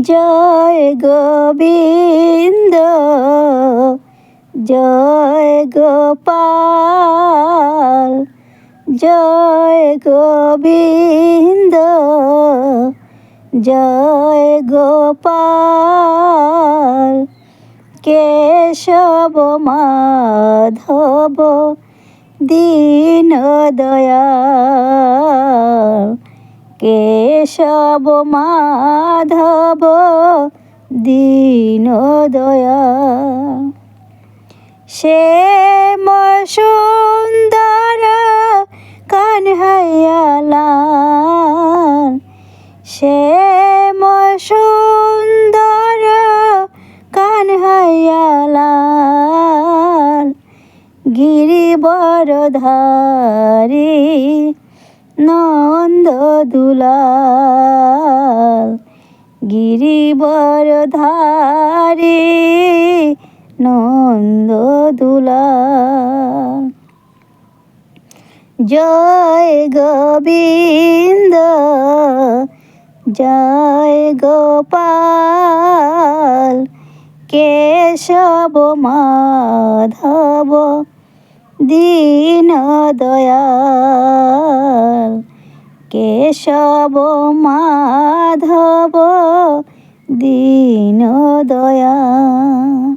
জয় গোবিন্দ জয় গোপাল জয় গোবিন্দ জয় গোপাল। কেশব মাধব দীন দয়াল কেশব মাধব দীন দয়াল শ্যাম সুন্দর কানহাইয়ালাল শ্যাম সুন্দর কানহাইয়ালাল গিরিবরধারী নন্দ দুলাল গিরিবরধারী নন্দ দুলাল জয় গোবিন্দ জয় গোপাল কেশব মাধব দীন দয়াল কেশব মাধব দীন দয়াল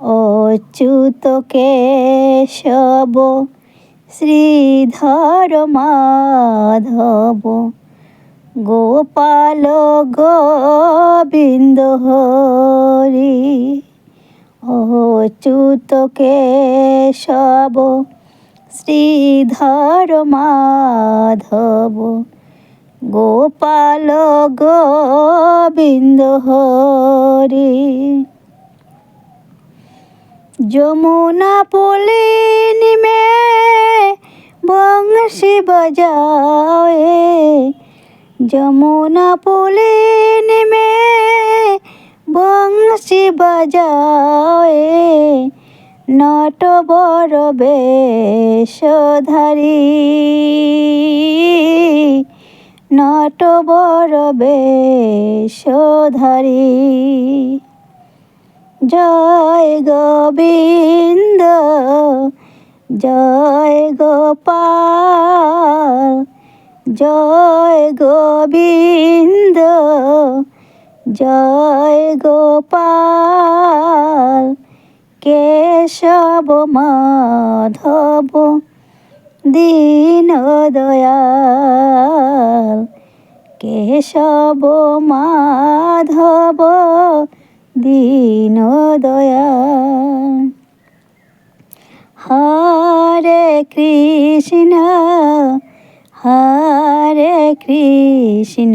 অচ্যুত কেশব শ্রীধর মাধব গোপাল গোবিন্দ হরি। অচ্যুত কেশব শ্রীধর মাধব। গোপাল গোবিন্দ হরি। যমুনা পুলিন মে বংশী বজাए যমুনা পুলিন মে বংশী বজাए নট বড় বেশধারী। নট বড় বেশধারী। জয় গোবিন্দ জয় গোপাল জয় গোবিন্দ জয় গোপাল কেশব মাধব দীন দয়াল কেশব মাধব দীন দয়াল হরে কৃষ্ণ হরে কৃষ্ণ।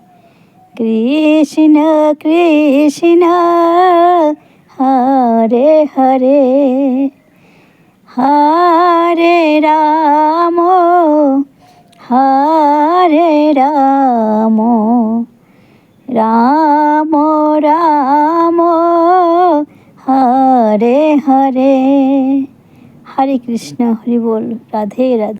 কৃষ্ণ কৃষ্ণ, হরে হরে। হরে রাম হরে রাম। রাম রাম, হরে হরে। হরে কৃষ্ণ, হরি বল, রাধে রাধে।